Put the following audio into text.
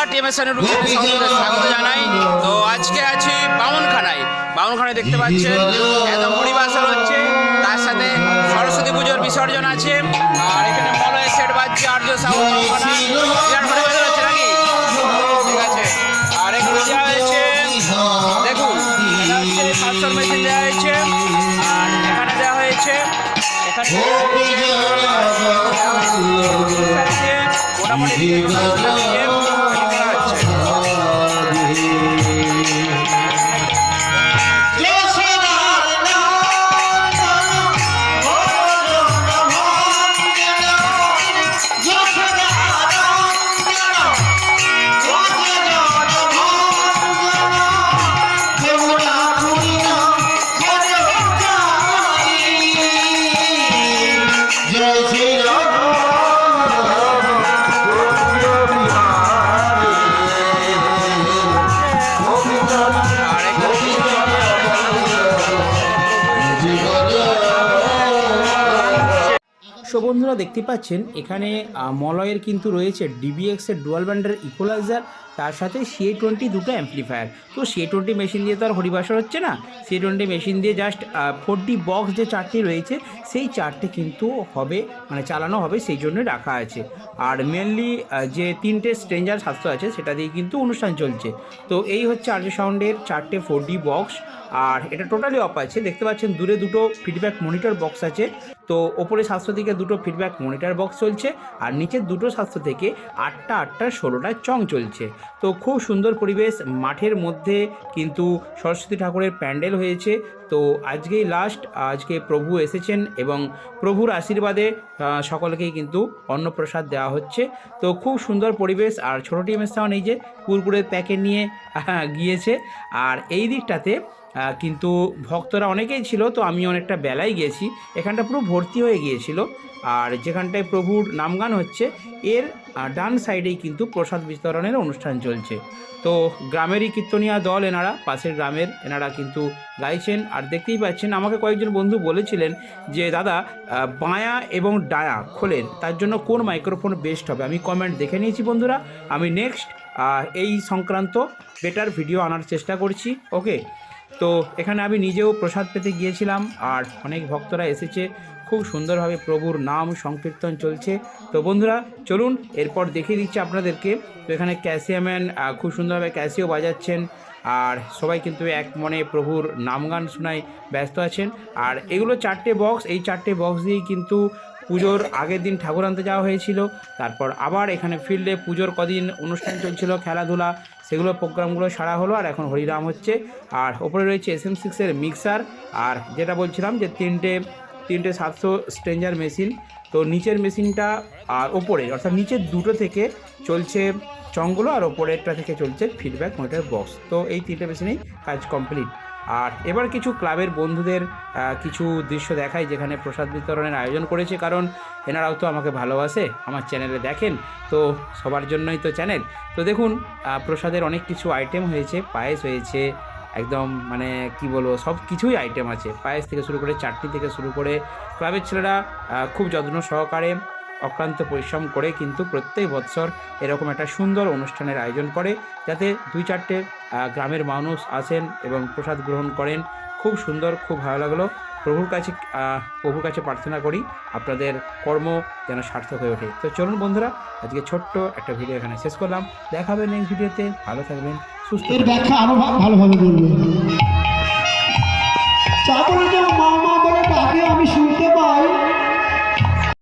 বন্ধুরা টিএমএসএন সকলকে স্বাগত জানাই তো আজকে আছি বামনখানায় বামনখানায় দেখতে পাচ্ছেন একদম পরিবাসন হচ্ছে তার সাথে সরস্বতী পুজোর বিসর্জন আছে আর এখানে মলয়ের সেট বাজছে আর্য আর এখানে দেওয়া হয়েছে দেখুন সাতশোর মেশিন দেওয়া হয়েছে আর এখানে দেওয়া হয়েছে এখানে মোটামুটি সো বন্ধুরা দেখতে পাচ্ছেন, এখানে মলয়ের কিন্তু রয়েছে ডিবিএক্স এর ডুয়াল ব্যান্ডের ইকুয়ালাইজার তার সাথে সি টোয়েন্টি দুটো অ্যাম্পলিফায়ার তো সি টোয়েন্টি মেশিন দিয়ে তো আর হরিবাসর হচ্ছে না। সি টোয়েন্টি মেশিন দিয়ে জাস্ট ফোর ডি বক্স যে চারটি রয়েছে, সেই চারটে কিন্তু হবে মানে চালানো হবে, সেই জন্য রাখা আছে। আর মেনলি যে তিনটে স্ট্রেঞ্জার স্বাস্থ্য আছে, সেটা দিয়ে কিন্তু অনুষ্ঠান চলছে। তো এই হচ্ছে আর্য সাউন্ডের চারটে ফোর ডি বক্স আর এটা টোটালি অফ আছে। দেখতে পাচ্ছেন, দূরে দুটো ফিডব্যাক মনিটর বক্স আছে। তো ওপরে স্বাস্থ্য থেকে দুটো ফিডব্যাক মনিটর বক্স চলছে আর নিচের দুটো স্বাস্থ্য থেকে আটটা আটটা ষোলোটা চং চলছে। তো খুব সুন্দর পরিবেশ, মাঠের মধ্যে কিন্তু সরস্বতী ঠাকুরের প্যান্ডেল হয়েছে। তো আজকেই লাস্ট আজকে প্রভু এসেছেন এবং প্রভুর আশীর্বাদে সকলকেই কিন্তু অন্নপ্রসাদ দেওয়া হচ্ছে। তো খুব সুন্দর পরিবেশ আর ছোটো টিমের সাউন্ড এই যে কুরকুরের প্যাকেট নিয়ে গিয়েছে। আর এই দিকটাতে কিন্তু ভক্তরা অনেকেই ছিল, তো আমি অনেকটা বেলায় গিয়েছি। এখানটা পুরো ভর্তি হয়ে গিয়েছিল। আর যেখানটায় প্রভুর নামগান হচ্ছে, এর ডান সাইডেই কিন্তু প্রসাদ বিতরণের অনুষ্ঠান চলছে। তো গ্রামেরই কীর্তনিয়া দল এনারা, পাশের গ্রামের এনারা কিন্তু গাইছেন। আর দেখতেই পাচ্ছেন, আমাকে কয়েকজন বন্ধু বলেছিলেন যে, দাদা বাঁয়া এবং ডায়া খোলেন, তার জন্য কোন মাইক্রোফোন বেস্ট হবে? আমি কমেন্ট দেখে নিয়েছি, বন্ধুরা। আমি নেক্সট এই সংক্রান্ত বেটার ভিডিও আনার চেষ্টা করছি। ওকে? তো এখানে আমি নিজেও প্রসাদ পেতে গিয়েছিলাম আর অনেক ভক্তরা এসেছে। খুব সুন্দরভাবে প্রভুর নাম সংকীর্তন চলছে। তো বন্ধুরা, চলুন, এরপর দেখিয়ে দিচ্ছি আপনাদেরকে। তো এখানে ক্যাসিয়াম্যান খুব সুন্দরভাবে ক্যাসিও বাজাচ্ছেন। আর সবাই কিন্তু এক মনে প্রভুর নামগান শোনায় ব্যস্ত আছেন। আর এগুলো চারটে বক্স এই চারটে বক্স দিয়েই কিন্তু পুজোর আগের দিন ঠাকুর আনতে যাওয়া হয়েছিল। তারপর আবার এখানে ফিল্ডে পুজোর কদিন অনুষ্ঠান চলছিল, খেলাধুলা, সেগুলো প্রোগ্রামগুলো সারা হলো আর এখন হরিরাম হচ্ছে। আর ওপরে রয়েছে এস এম সিক্সের মিক্সার আর যেটা বলছিলাম যে তিনটে তিনটে সাতশো স্ট্রেঞ্জার মেশিন তো নিচের মেশিনটা আর ওপরে, অর্থাৎ নিচের দুটো থেকে চলছে চংগুলো আর ওপরেরটা থেকে চলছে ফিডব্যাক মোটর বক্স তো এই তিনটে মেশিনেই কাজ কমপ্লিট আর এবার কিছু ক্লাবের বন্ধুদের কিছু দৃশ্য দেখাই যেখানে প্রসাদ বিতরণের আয়োজন করেছে। কারণ এনারাও তো আমাকে ভালোবাসে, আমার চ্যানেলে দেখেন, তো সবার জন্যই তো চ্যানেল। তো দেখুন প্রসাদের অনেক কিছু আইটেম হয়েছে, পায়েস হয়েছে, একদম মানে কি বলব, সব কিছুই আইটেম আছে। পায়েস থেকে শুরু করে, চাটনি থেকে শুরু করে, ক্লাবের ছেলেরা খুব যত্ন সহকারে অক্লান্ত পরিশ্রম করে কিন্তু প্রত্যেক বৎসর এরকম একটা সুন্দর অনুষ্ঠানের আয়োজন করে যাতে দুই চারটে গ্রামের মানুষ আসেন এবং প্রসাদ গ্রহণ করেন। খুব সুন্দর খুব ভালো লাগল। প্রভুর কাছে প্রভুর কাছে প্রার্থনা করি আপনাদের কর্ম যেন সার্থক হয়ে ওঠে। তো চলুন বন্ধুরা আজকে ছোট্ট একটা ভিডিও এখানে শেষ করলাম। দেখা হবে নেক্সট ভিডিওতে। ভালো থাকবেন সুস্থ ব্যাখ্যা আরও ভালোভাবে বলবেন